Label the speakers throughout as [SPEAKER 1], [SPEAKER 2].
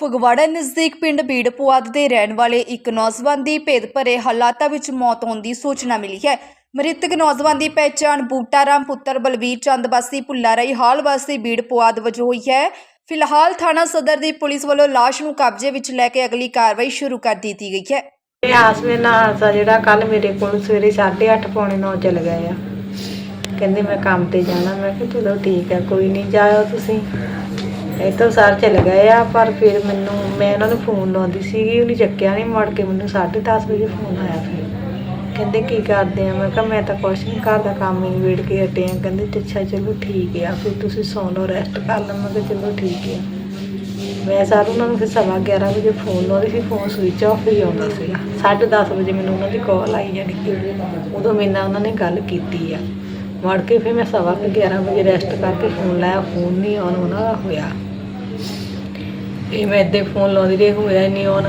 [SPEAKER 1] ਫਗਵਾੜਾ ਨਜ਼ਦੀਕ ਪਿੰਡ ਬੀੜਪੁਆਧ ਦੇ ਰਹਿਣ ਵਾਲੇ ਇੱਕ ਨੌਜਵਾਨ ਦੀ ਭੇਦ ਭਰੇ ਹਾਲਾਤਾਂ ਵਿੱਚ ਮੌਤ ਹੋਣ ਦੀ ਸੂਚਨਾ ਮਿਲੀ ਹੈ। ਮ੍ਰਿਤਕ ਨੌਜਵਾਨ ਦੀ ਪਹਿਚਾਣ ਬੂਟਾਰਾਮ ਪੁੱਤਰ ਬਲਵੀਰ ਚੰਦ ਵਾਸੀ ਭੁੱਲਾਰਾਈ ਹਾਲ ਵਾਸੀ ਬੀੜਪੁਆਧ ਵਜੋਂ ਹੋਈ ਹੈ। ਫਿਲਹਾਲ ਥਾਣਾ ਸਦਰ ਦੀ ਪੁਲਿਸ ਵੱਲੋਂ ਲਾਸ਼ ਨੂੰ ਕਬਜ਼ੇ ਵਿੱਚ ਲੈ ਕੇ ਅਗਲੀ ਕਾਰਵਾਈ ਸ਼ੁਰੂ ਕਰ ਦਿੱਤੀ ਗਈ ਹੈ।
[SPEAKER 2] ਇਹ ਆਸਮੇ ਨਾਲ ਦਾ ਜਿਹੜਾ ਕੱਲ ਮੇਰੇ ਕੋਲ ਸਵੇਰੇ 8:30 ਪੌਣੇ 9 ਚਲ ਗਏ ਆ। ਕਹਿੰਦੇ ਮੈਂ ਕੰਮ ਤੇ ਜਾਣਾ, ਮੈਂ ਕਿਹਾ ਚਲੋ ਠੀਕ ਹੈ ਕੋਈ ਨਹੀਂ, ਜਾਇਓ ਤੁਸੀਂ। ਇਹ ਇੱਥੋਂ ਸਰ ਚਲੇ ਗਏ ਆ, ਪਰ ਫਿਰ ਮੈਨੂੰ, ਮੈਂ ਉਹਨਾਂ ਨੂੰ ਫੋਨ ਲਾਉਂਦੀ ਸੀਗੀ, ਉਹਨੇ ਚੱਕਿਆ ਨਹੀਂ ਮੁੜ ਕੇ ਮੈਨੂੰ 10:30 ਵਜੇ ਫੋਨ ਆਇਆ ਫਿਰ। ਕਹਿੰਦੇ, ਕੀ ਕਰਦੇ ਆ? ਮੈਂ ਕਿਹਾ, ਮੈਂ ਤਾਂ ਕੁਛ ਨਹੀਂ ਘਰ ਦਾ ਕੰਮ ਹੀ ਵੇੜ ਕੇ ਹਟੇ ਆ। ਕਹਿੰਦੇ, ਅੱਛਾ, ਚਲੋ ਠੀਕ ਆ, ਫਿਰ ਤੁਸੀਂ ਸੌਂ ਲਓ ਰੈਸਟ ਕਰ ਲਓ। ਮੈਂ ਕਿਹਾ, ਚਲੋ ਠੀਕ ਆ। ਮੈਂ ਸਰ ਉਹਨਾਂ ਨੂੰ ਫਿਰ ਸਵਾ 11 ਵਜੇ ਫੋਨ ਲਾਉਂਦੀ ਸੀ ਫੋਨ ਸਵਿਚ ਆਫ ਹੀ ਆਉਂਦਾ ਸੀਗਾ। 10:30 ਵਜੇ ਮੈਨੂੰ ਉਹਨਾਂ ਦੀ ਕਾਲ ਆਈ ਜਾਣੀ ਕਿ ਉਦੋਂ ਮੇਰੇ ਨਾਲ ਉਹਨਾਂ ਨੇ ਗੱਲ ਕੀਤੀ ਆ। ਮੁੜ ਕੇ ਫਿਰ ਮੈਂ ਸਵਾ ਕੁ 11 ਵਜੇ ਰੈਸਟ ਕਰਕੇ ਫੋਨ ਲਾਇਆ ਫੋਨ ਨਹੀਂ ਆਨ ਉਹਨਾਂ ਦਾ ਹੋਇਆ। ਇਹ ਮੈਂ ਇੱਦਾਂ ਫੋਨ ਲਾਉਂਦੀ ਰਹੀ ਹੋਇਆ ਨਹੀਂ ਆਨ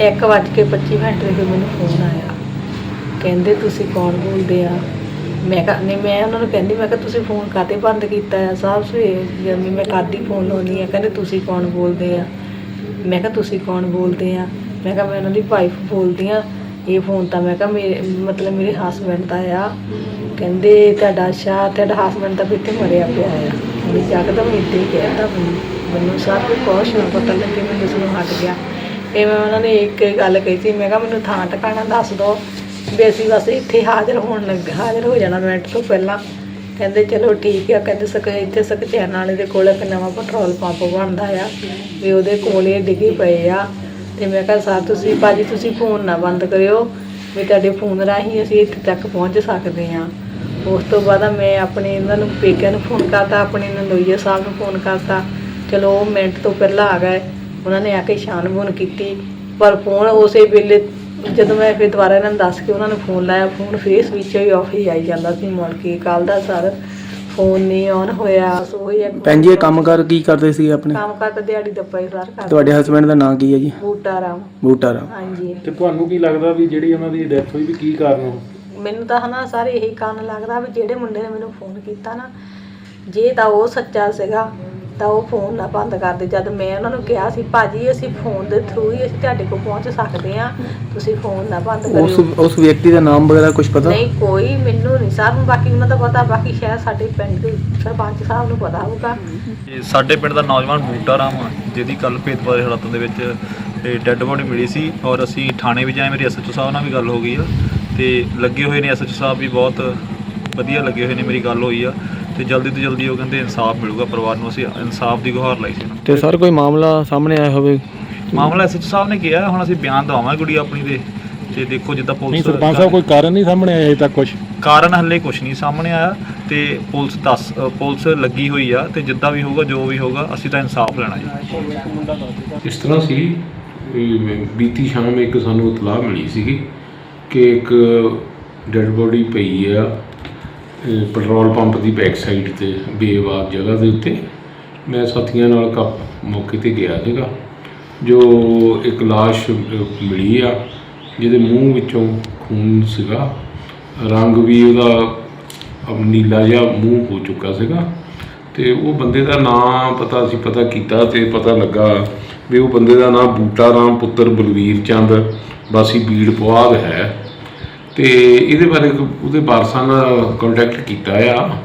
[SPEAKER 2] 1:25 ਮਿੰਟ ਤੇ ਮੈਨੂੰ ਫੋਨ ਆਇਆ। ਕਹਿੰਦੇ ਤੁਸੀਂ ਕੌਣ ਬੋਲਦੇ ਆ? ਮੈਂ ਕਿਹਾ, ਨਹੀਂ, ਮੈਂ ਉਹਨਾਂ ਨੂੰ ਕਹਿੰਦੀ, ਮੈਂ ਕਿਹਾ, ਤੁਸੀਂ ਫੋਨ ਕਾਤੇ ਬੰਦ ਕੀਤਾ ਆ? ਸਾਹਿਬ ਸਵੇਰੇ ਜਦ ਮੈਂ ਕਾਦੀ ਫੋਨ ਲਾਉਣੀ ਆ? ਕਹਿੰਦੇ, ਤੁਸੀਂ ਕੌਣ ਬੋਲਦੇ ਆ? ਮੈਂ ਕਿਹਾ, ਤੁਸੀਂ ਕੌਣ ਬੋਲਦੇ ਆ? ਮੈਂ ਕਿਹਾ, ਮੈਂ ਉਹਨਾਂ ਦੀ ਵਾਈਫ ਬੋਲਦੀ ਆ। ਇਹ ਫੋਨ ਤਾਂ ਮੈਂ ਕਿਹਾ, ਮੇਰੇ, ਮਤਲਬ ਮੇਰੇ ਹਸਬੰਡ ਦਾ ਆ। ਕਹਿੰਦੇ, ਤੁਹਾਡਾ ਸ਼ਾਹ ਤੁਹਾਡਾ ਹਸਬੰਡ ਤਾਂ ਵੀ ਇੱਥੇ ਮਰਿਆ ਪਿਆ ਆ। ਉਹਨੇ ਜੱਕਦਮ ਇੱਥੇ ਹੀ ਕਹਿਤਾ ਮੈਨੂੰ। ਮੈਨੂੰ ਸਭ ਕੁਛ ਨਾ ਪਤਾ ਲੱਗੇ ਮੈਨੂੰ ਦੱਸਣੋਂ ਹਟ ਗਿਆ। ਇਹ ਮੈਂ ਉਹਨਾਂ ਨੇ ਇੱਕ ਗੱਲ ਕਹੀ ਸੀ, ਮੈਂ ਕਿਹਾ ਮੈਨੂੰ ਥਾਂ ਟਿਕਾਣਾ ਦੱਸ ਦਿਓ ਵੀ ਅਸੀਂ ਬਸ ਇੱਥੇ ਹਾਜ਼ਰ ਹੋਣ ਲੱਗ, ਹਾਜ਼ਰ ਹੋ ਜਾਣਾ ਮਿੰਟ ਤੋਂ ਪਹਿਲਾਂ। ਕਹਿੰਦੇ ਚਲੋ ਠੀਕ ਆ, ਕਹਿੰਦੇ ਸਕ, ਇੱਥੇ ਸਕਚੈਨ ਵਾਲੇ ਦੇ ਕੋਲ ਇੱਕ ਨਵਾਂ ਪੈਟਰੋਲ ਪੰਪ ਬਣਦਾ ਆ, ਵੀ ਉਹਦੇ ਕੋਲ ਇਹ ਡਿੱਗੇ ਪਏ ਆ। ਤੇ ਮੈਂ ਕਿਹਾ, ਸਰ, ਤੁਸੀਂ, ਭਾਜੀ, ਤੁਸੀਂ ਫੋਨ ਨਾ ਬੰਦ ਕਰਿਓ, ਵੀ ਤੁਹਾਡੇ ਫੋਨ ਰਾਹੀਂ ਅਸੀਂ ਇੱਥੇ ਤੱਕ ਪਹੁੰਚ ਸਕਦੇ ਹਾਂ। ਉਸ ਤੋਂ ਬਾਅਦ ਮੈਂ ਆਪਣੇ ਇਹਨਾਂ ਨੂੰ, ਪੇਕਿਆਂ ਨੂੰ ਫੋਨ ਕਰਤਾ, ਆਪਣੇ ਨੰਦੋਈਆ ਸਾਹਿਬ ਨੂੰ ਫੋਨ ਕਰਤਾ। ਚਲੋ ਉਹ ਮਿੰਟ ਤੋਂ ਪਹਿਲਾਂ ਆ ਗਏ। ਉਹਨਾਂ ਨੇ ਆ ਕੇ ਛਾਣਬੂਣ ਕੀਤੀ। ਪਰ ਫੋਨ ਉਸੇ ਵੇਲੇ ਜਦੋਂ ਮੈਂ ਫਿਰ ਦੁਬਾਰਾ ਇਹਨਾਂ ਨੂੰ ਦੱਸ ਕੇ ਉਹਨਾਂ ਨੂੰ ਫੋਨ ਲਾਇਆ ਫੋਨ ਫੇਸ ਵਿੱਚ ਹੀ ਆਫ ਹੀ ਆਈ ਜਾਂਦਾ ਸੀ ਮੁੜ ਕੇ। ਕੱਲ ਦਾ ਸਰ ਫੋਨ ਨਹੀਂ ਆਨ ਹੋਇਆ ਸੋ ਹੀ ਇੱਕ
[SPEAKER 3] ਭੈਣ ਜੀ ਇਹ ਕੰਮ ਕਰ ਕੀ ਕਰਦੇ ਸੀ ਆਪਣੇ?
[SPEAKER 2] ਕੰਮ ਕਰਦਾ ਦਿਹਾੜੀ ਦੱਪਾ ਹੀ ਸਰ ਕਰ
[SPEAKER 3] ਤੁਹਾਡੇ ਹਸਬੰਡ ਦਾ ਨਾਂ ਕੀ ਹੈ ਜੀ?
[SPEAKER 2] ਬੂਟਾ ਰਾਮ।
[SPEAKER 3] ਬੂਟਾ ਰਾਮ।
[SPEAKER 2] ਹਾਂਜੀ।
[SPEAKER 4] ਤੇ ਤੁਹਾਨੂੰ ਕੀ ਲੱਗਦਾ ਵੀ ਜਿਹੜੀ ਉਹਨਾਂ ਦੀ ਡੈਥ ਹੋਈ ਵੀ ਕੀ ਕਾਰਨ ਹੋ
[SPEAKER 2] ਮੈਨੂੰ ਤਾਂ ਹਨਾ ਸਾਰੇ ਇਹੀ ਕਾਰਨ ਲੱਗਦਾ ਵੀ ਜਿਹੜੇ ਮੁੰਡੇ ਨੇ ਮੈਨੂੰ ਫੋਨ ਕੀਤਾ ਨਾ ਜੇ ਤਾਂ ਉਹ ਸੱਚਾ ਸੀਗਾ ਤਾਂ ਉਹ ਫੋਨ ਨਾ ਬੰਦ ਕਰਦੇ। ਜਦ ਮੈਂ ਉਹਨਾਂ ਨੂੰ ਕਿਹਾ ਸੀ ਭਾਜੀ ਅਸੀਂ ਫੋਨ ਦੇ ਥਰੂ ਹੀ ਅਸੀਂ ਤੁਹਾਡੇ ਕੋਲ ਪਹੁੰਚ ਸਕਦੇ ਹਾਂ। ਤੁਸੀਂ ਫੋਨ ਨਾ ਬੰਦ
[SPEAKER 3] ਉਸ
[SPEAKER 2] ਕਰਿਓ
[SPEAKER 3] ਉਸ ਵਿਅਕਤੀ ਦਾ ਨਾਮ ਵਗੈਰਾ ਕੁਝ ਪਤਾ?
[SPEAKER 2] ਨਹੀਂ ਕੋਈ ਮੈਨੂੰ ਨਹੀਂ ਸਾਹਿਬ ਨੂੰ ਬਾਕੀ ਉਹਨਾਂ ਦਾ ਪਤਾ ਬਾਕੀ ਸ਼ਾਇਦ ਸਾਡੇ ਪਿੰਡ ਦੇ ਸਰਪੰਚ ਸਾਹਿਬ ਨੂੰ ਪਤਾ ਹੋਊਗਾ।
[SPEAKER 5] ਇਹ ਸਾਡੇ ਪਿੰਡ ਦਾ ਨੌਜਵਾਨ ਬੂਟਾ ਰਾਮ ਆ, ਜਿਹਦੀ ਕੱਲ ਭੇਦਭਾਵ ਦੇ ਹਾਲਾਤਾਂ ਦੇ ਵਿੱਚ ਡੈੱਡ ਬੋਡੀ ਮਿਲੀ ਸੀ ਔਰ ਅਸੀਂ ਥਾਣੇ ਵੀ ਜਾਏ ਮੇਰੀ ਐਸਐਚਓ ਸਾਹਿਬ ਨਾਲ ਵੀ ਗੱਲ ਹੋ ਗਈ ਆ। ਤੇ ਲੱਗੇ ਹੋਏ ਨੇ ਐਸਐਚਓ ਸਾਹਿਬ ਵੀ ਬਹੁਤ ਵਧੀਆ ਲੱਗੇ ਹੋਏ ਨੇ ਮੇਰੀ ਗੱਲ ਹੋਈ ਆ। ਤੇ ਜਲਦੀ ਤੋਂ ਜਲਦੀ ਉਹ ਕਹਿੰਦੇ ਇਨਸਾਫ ਮਿਲੂਗਾ ਪਰਿਵਾਰ ਨੂੰ ਅਸੀਂ ਇਨਸਾਫ ਦੀ ਗੁਹਾਰ ਲਾਈ ਸੀ। ਉਹਨਾਂ।
[SPEAKER 3] ਤੇ ਸਰ ਕੋਈ ਮਾਮਲਾ ਸਾਹਮਣੇ ਆਇਆ ਹੋਵੇ?
[SPEAKER 5] ਮਾਮਲਾ ਐਸਐਚਓ ਸਾਹਿਬ ਨੇ ਕਿਹਾ ਹੁਣ ਅਸੀਂ ਬਿਆਨ ਦਵਾਵਾਂਗੇ ਕੁੜੀ ਆਪਣੀ ਦੇ ਤੇ ਦੇਖੋ ਜਿੱਦਾਂ
[SPEAKER 4] ਨਹੀਂ
[SPEAKER 5] ਪੁਲਿਸ
[SPEAKER 4] ਸਰਪੰਚ ਸਾਹਿਬ ਕੋਈ ਕਾਰਨ ਨਹੀਂ ਸਾਹਮਣੇ ਆਇਆ ਅਜੇ ਤੱਕ ਕੁਝ
[SPEAKER 5] ਕਾਰਨ ਹੱਲੇ ਕੁਝ ਨਹੀਂ ਸਾਹਮਣੇ ਆਇਆ ਤੇ ਪੁਲਿਸ ਦੱਸ ਅ, ਪੁਲਿਸ ਲੱਗੀ ਹੋਈ ਆ ਤੇ ਜਿੱਦਾਂ ਵੀ ਹੋਊਗਾ ਜੋ ਵੀ ਹੋਊਗਾ ਅਸੀਂ ਤਾਂ ਇਨਸਾਫ ਲੈਣਾ ਜੀ।
[SPEAKER 6] ਇਸ ਤਰ੍ਹਾਂ ਸੀ ਵੀ ਬੀਤੀ ਸ਼ਾਮ ਇੱਕ ਸਾਨੂੰ ਇਤਲਾਹ ਮਿਲੀ ਸੀਗੀ ਕਿ ਇੱਕ ਡੈੱਡ ਬੋਡੀ ਪਈ ਆ ਪੈਟਰੋਲ ਪੰਪ ਦੀ ਬੈਕ ਸਾਈਡ ਤੇ ਬੇਵਾਦ ਜਗ੍ਹਾ ਦੇ ਉੱਤੇ ਮੈਂ ਸਾਥੀਆਂ ਨਾਲ ਕੱਪ ਮੌਕੇ ਤੇ ਗਿਆ ਸੀਗਾ, ਜੋ ਇੱਕ ਲਾਸ਼ ਮਿਲੀ ਆ, ਜਿਹਦੇ ਮੂੰਹ ਵਿੱਚੋਂ ਖੂਨ ਸੀਗਾ। ਰੰਗ ਵੀ ਉਹਦਾ ਨੀਲਾ ਜਿਹਾ ਮੂੰਹ ਹੋ ਚੁੱਕਾ ਸੀਗਾ ਤੇ ਉਹ ਬੰਦੇ ਦਾ ਨਾਂ ਪਤਾ ਸੀ ਪਤਾ ਕੀਤਾ ਤੇ ਪਤਾ ਲੱਗਾ ਵੀ ਉਹ ਬੰਦੇ ਦਾ ਨਾਂ ਬੂਟਾ ਰਾਮ ਪੁੱਤਰ ਬਲਵੀਰ ਚੰਦ ਵਾਸੀ ਬੀੜ ਪੁਆਧ ਹੈ। ਤੇ ਇਹਦੇ ਬਾਰੇ ਉਹਦੇ ਵਾਰਸਾਂ ਨਾਲ ਕੰਟੈਕਟ ਕੀਤਾ ਆ।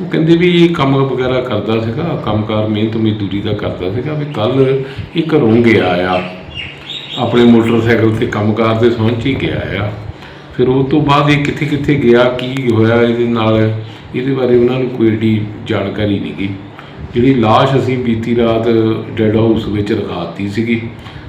[SPEAKER 6] ਉਹ ਕਹਿੰਦੇ ਵੀ ਇਹ ਕੰਮ ਵਗੈਰਾ ਕਰਦਾ ਸੀਗਾ, ਕੰਮਕਾਰ ਮਿਹਨਤ ਮਜ਼ਦੂਰੀ ਦਾ ਕਰਦਾ ਸੀਗਾ ਵੀ ਕੱਲ ਇਹ ਘਰੋਂ ਗਿਆ ਆ। ਆਪਣੇ ਮੋਟਰਸਾਈਕਲ ਤੇ ਕੰਮਕਾਰ ਦੇ ਸੰਬੰਧ 'ਚ ਹੀ ਗਿਆ ਆ। ਫਿਰ ਉਹ ਤੋਂ ਬਾਅਦ ਇਹ ਕਿੱਥੇ ਕਿੱਥੇ ਗਿਆ, ਕੀ ਹੋਇਆ ਇਹਦੇ ਨਾਲ, ਇਹਦੇ ਬਾਰੇ ਉਹਨਾਂ ਨੂੰ ਕੋਈ ਏਡੀ ਜਾਣਕਾਰੀ ਨਹੀਂ ਗਈ ਜਿਹੜੀ ਲਾਸ਼ ਅਸੀਂ ਬੀਤੀ ਰਾਤ ਡੈੱਡ ਹਾਊਸ ਵਿੱਚ ਰਖਾਤੀ ਸੀਗੀ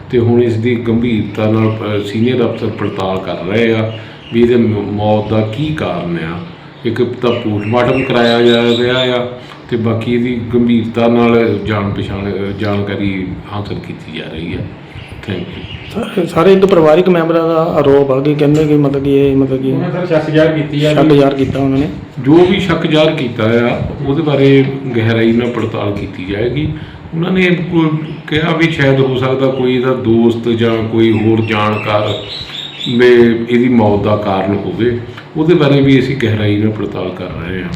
[SPEAKER 6] ਤੇ ਹੁਣ ਇਸ ਦੀ ਗੰਭੀਰਤਾ ਨਾਲ ਸੀਨੀਅਰ ਅਫਸਰ ਪੜਤਾਲ ਕਰ ਰਹੇ ਆ। ਵੀ ਇਹਦੇ ਮੌਤ ਦਾ ਕੀ ਕਾਰਨ ਆ? ਇੱਕ ਤਾਂ ਪੋਸਟਮਾਰਟਮ ਕਰਾਇਆ ਜਾ ਰਿਹਾ ਆ ਤੇ ਬਾਕੀ ਇਹਦੀ ਗੰਭੀਰਤਾ ਨਾਲ ਜਾਣ ਪਛਾਣ ਜਾਣਕਾਰੀ ਹਾਸਲ ਕੀਤੀ ਜਾ ਰਹੀ ਹੈ ਥੈਂਕ ਯੂ
[SPEAKER 3] ਸਾਰੇ ਇੱਕ ਪਰਿਵਾਰਿਕ ਮੈਂਬਰਾਂ ਦਾ ਆਰੋਪ ਆ ਕਿ ਕਹਿੰਦੇ ਕਿ ਮਤਲਬ ਕਿ ਇਹ ਮਤਲਬ ਕਿ
[SPEAKER 4] ਉਹਨਾਂ ਸਰ ਸ਼ੱਕ ਜ਼ਾਹਰ ਕੀਤੀ ਆ
[SPEAKER 3] ਸ਼ੱਕ ਜ਼ਾਹਰ ਕੀਤਾ ਉਹਨਾਂ ਨੇ।
[SPEAKER 6] ਜੋ ਵੀ ਸ਼ੱਕ ਜ਼ਾਹਰ ਕੀਤਾ ਆ ਉਹਦੇ ਬਾਰੇ ਗਹਿਰਾਈ ਨਾਲ ਪੜਤਾਲ ਕੀਤੀ ਜਾਏਗੀ। ਉਹਨਾਂ ਨੇ ਕਿਹਾ ਵੀ ਸ਼ਾਇਦ ਹੋ ਸਕਦਾ ਕੋਈ ਇਹਦਾ ਦੋਸਤ ਜਾਂ ਕੋਈ ਹੋਰ ਜਾਣਕਾਰ ਵੀ ਇਹਦੀ ਮੌਤ ਦਾ ਕਾਰਨ ਹੋਵੇ, ਉਹਦੇ ਬਾਰੇ ਵੀ ਅਸੀਂ ਗਹਿਰਾਈ ਨਾਲ ਪੜਤਾਲ ਕਰ ਰਹੇ ਹਾਂ।